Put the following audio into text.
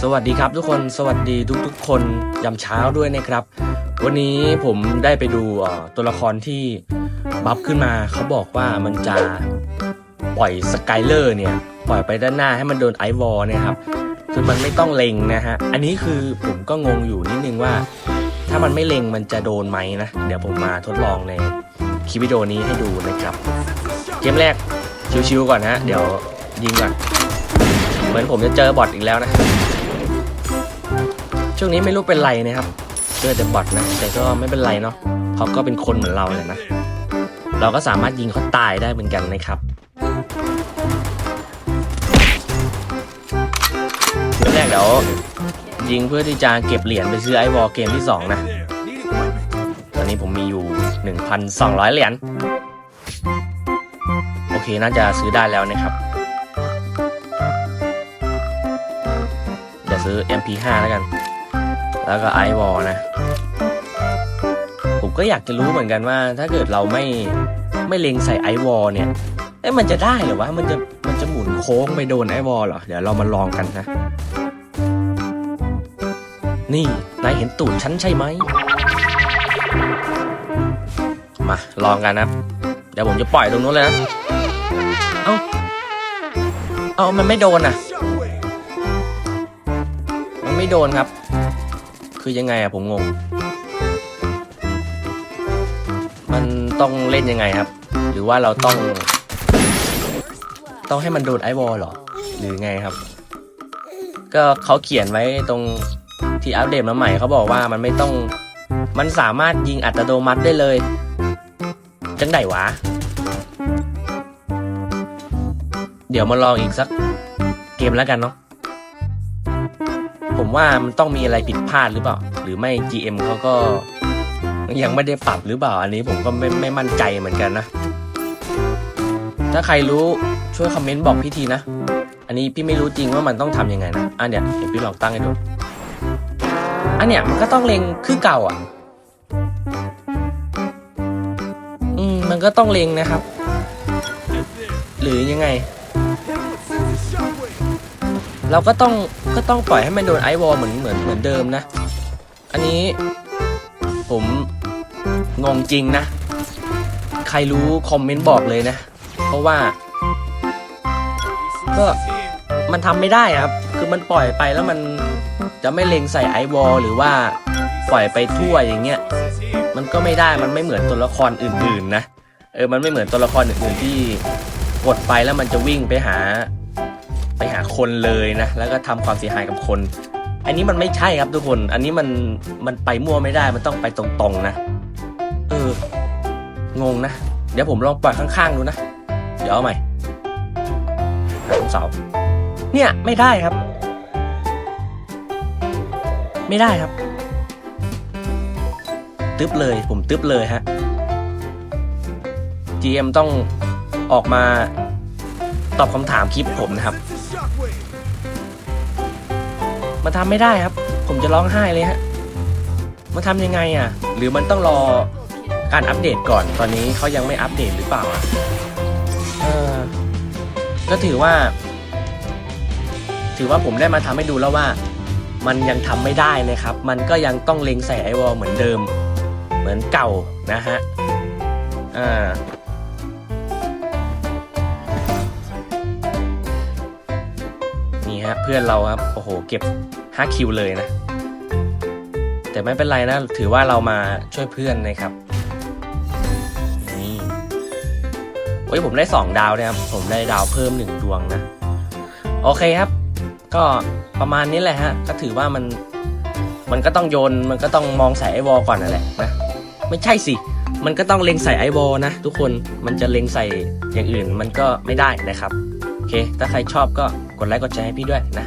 สวัสดีครับทุกคนสวัสดีทุกๆ คนยามเช้าด้วยนะครับ วันนี้ผมได้ไปดูตัวละครที่บัฟขึ้นมาเขาบอกว่ามันจะปล่อยสกายเลอร์เนี่ย ปล่อยไปด้านหน้าให้มันโดนไอวอลเนี่ยครับคือมันไม่ต้องเล็งนะฮะ อันนี้คือผมก็งงอยู่นิดนึงว่า ถ้ามันไม่เล็งมันจะโดนไหมนะ เดี๋ยวผมมาทดลองในคลิปวิดีโอนี้ให้ดูนะครับ เกมแรกชิวๆก่อนนะ เดี๋ยวยิงก่อน เหมือนผมจะเจอบอทอีกแล้วนะ ช่วงนี้ไม่รู้เป็นไรนะครับเจอแต่บอทนะแต่ก็ไม่เป็นไรเนาะเขาก็เป็นคนเหมือนเราเลยนะ เราก็สามารถยิงเขาตายได้เหมือนกันนะครับเริ่มแรกเดี๋ยวยิงเพื่อที่จะเก็บเหรียญไปซื้อไอวอลเกมที่ 2 นะ ตอนนี้ผมมีอยู่ 1,200 เหรียญ โอเคน่าจะซื้อได้แล้วนะครับ จะซื้อ MP5 แล้วกัน แล้วก็ไอวอลนะ ผมก็อยากจะรู้เหมือนกันว่า ถ้าเกิดเราไม่ไม่เล็งใส่ไอวอลเนี่ยเอ้ยมันจะได้เหรือวะมันจะมันจะหมุนโค้งไปโดนไอวอลเหรอ เดี๋ยวเรามาลองกันนะ นี่นายเห็นตูดฉันใช่ไหมมาลองกันนะ เดี๋ยวผมจะปล่อยตรงนู้นเลยนะ เอ้า เอ้ามันไม่โดนอะ มันไม่โดนครับ คือยังไงอะผมงง มันต้องเล่นยังไงครับ หรือว่าเราต้อง ต้องให้มันโดนไอวอลหรอ หรือไงครับ ก็เขาเขียนไว้ตรงที่อัปเดตมาใหม่เขาบอกว่ามันไม่ต้อง มันสามารถยิงอัตโนมัติได้เลย จังไดวะ เดี๋ยวมาลองอีกสักเกมแล้วกันเนาะ ผมว่ามันต้องมีอะไรผิดพลาดหรือเปล่า หรือไม่ GM เขาก็ ยังไม่ได้ปรับหรือเปล่า อันนี้ผมก็ไม่ไม่มั่นใจเหมือนกันนะ ถ้าใครรู้ช่วยคอมเมนต์บอกพี่ทีนะ อันนี้พี่ไม่รู้จริงว่ามันต้องทำยังไงนะอันเนี้ยเดี๋ยวพี่ลองตั้งให้ดู อันเนี้ยมันก็ต้องเล็งคือเก่าอะ อืมมันก็ต้องเล็งนะครับ หรือยังไง เราก็ต้อง ก็ต้องปล่อยให้มันโดนไอวอลเหมือนเหมือนเหมือนเดิมนะ อันนี้ผมงงจริงนะ ใครรู้คอมเมนต์บอกเลยนะ เพราะว่า ก็มันทำไม่ได้ครับ คือมันปล่อยไปแล้วมันจะไม่เล็งใส่ไอวอลหรือว่าปล่อยไปทั่วอย่างเงี้ย มันก็ไม่ได้ มันไม่เหมือนตัวละครอื่น ๆ นะ เออ มันไม่เหมือนตัวละครอื่นๆที่กดไปแล้วมันจะวิ่งไปหา หาคนเลยนะ แล้วก็ทำความเสียหายกับคน อันนี้มันไม่ใช่ครับทุกคน อันนี้มันมันไปมั่วไม่ได้ มันต้องไปตรงๆนะ เออ งงนะ เดี๋ยวผมลองปล่อยข้างๆดูนะ เดี๋ยวเอาใหม่หางเสาเนี่ยไม่ได้ครับ ไม่ได้ครับ ตึ๊บเลย ผมตึ๊บเลยฮะ GM ต้องออกมาตอบคำถามคลิปผมนะครับ มันทำไม่ได้ครับ ผมจะร้องไห้เลยฮะ มันทำยังไงอะ หรือมันต้องรอการอัปเดตก่อน ตอนนี้เขายังไม่อัปเดตหรือเปล่าอะเออก็ถือว่า ถือว่าผมได้มาทำให้ดูแล้วว่า มันยังทำไม่ได้นะครับ มันก็ยังต้องเล็งใส่ไอวอลเหมือนเดิม เหมือนเก่านะฮะ อ่า ฮะเพื่อนเราครับโอ้โหเก็บ5คิวเลยนะ แต่ไม่เป็นไรนะ ถือว่าเรามาช่วยเพื่อนนะครับนี่โอ้ยผมได้ 2 ดาวนะครับผมได้ดาวเพิ่ม 1 ดวงนะ โอเคครับ ก็ประมาณนี้แหละฮะ ก็ถือว่ามันมันก็ต้องโยนมันก็ต้องมองใส่ไอวอลก่อนนั่นแหละนะไม่ใช่สิมันก็ต้องเล็งใส่ไอวอลนะ ทุกคนมันจะเล็งใส่อย่างอื่นมันก็ไม่ได้นะครับโอเค ถ้าใครชอบก็ กดไลค์กดแชร์ให้พี่ด้วยนะ